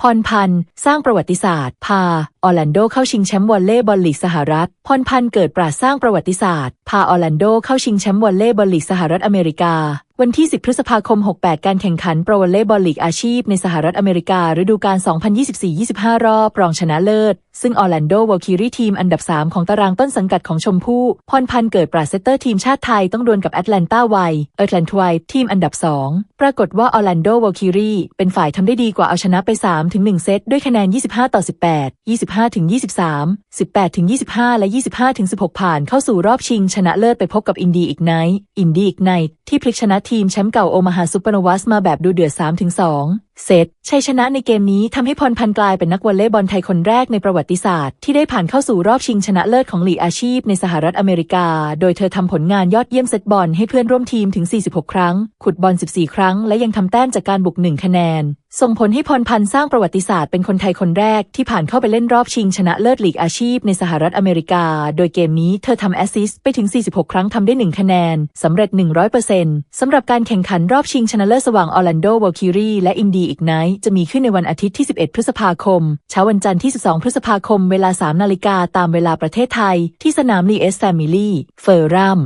พรพันธ์ สร้างประวัติศาสตร์ พา ออร์แลนโดเข้าชิงแชมป์วอลเลย์บอลลีกสหรัฐ พรพันธ์เกิดปราสร้างประวัติศาสตร์ พาออร์แลนโดเข้าชิงแชมป์วอลเลย์บอลลีกสหรัฐอเมริกา วันที่ 10 พฤษภาคม 68 การแข่งขันโปรวอลเลย์บอลลีกอาชีพในสหรัฐอเมริกาฤดูกาล 2024-25 รอบรองชนะเลิศ ซึ่งออร์แลนโดวอลคิรีทีมอันดับ 3 ของตารางต้นสังกัดของชมพู่พรพันธ์เกิดปราเซตเตอร์ทีมชาติไทยต้องดวลกับแอตแลนตาไวเออร์แลนทไวทีมอันดับ 2 ปรากฏว่าออร์แลนโดวอลคิรีเป็นฝ่ายทำได้ดีกว่าเอาชนะไป 3-1 เซตด้วยคะแนน 25 ต่อ 18 25ถึง23 18ถึง25 และ 25ถึง16 ผ่านเข้าสู่รอบชิงชนะเลิศไปพบกับอินดีอีกไนท์อินดีอีกไนท์ที่พลิกชนะทีมแชมป์เก่าโอมาฮาซูเปอร์นวัสมาแบบดูเดือด3ถึง2เซตชัยชนะในเกมนี้ทำให้พรพันธ์กลายเป็นนักวอลเลย์บอลไทยคนแรกในประวัติศาสตร์ ที่ได้ผ่านเข้าสู่รอบชิงชนะเลิศของหลีกอาชีพในสหรัฐอเมริกา โดยเธอทำผลงานยอดเยี่ยมเซตบอลให้เพื่อนร่วมทีมถึง 46 ครั้ง ขุดบอล 14 ครั้ง และยังทำแต้มจากการบุก 1 คะแนน ส่งผลให้พรพันธ์สร้างประวัติศาสตร์เป็นคนไทยคนแรกที่ผ่านเข้าไปเล่นรอบชิงชนะเลิศหลีกอาชีพในสหรัฐอเมริกา โดยเกมนี้เธอทำแอสซิสต์ไปถึง 46 ครั้งทำได้ 1 คะแนนสำเร็จ 100%สำหรับการแข่งขันรอบชิงชนะเลิศสว่างออร์แลนโดวอลคิรีและอินดีอีกไนท์จะมีขึ้นในวันอาทิตย์ที่ 11 พฤษภาคม เช้าวันจันทร์ที่ 12 พฤษภาคม เวลา 3 นาฬิกาตามเวลาประเทศไทย ที่สนามลีเอสแฟมิลี่ เฟอร์รัม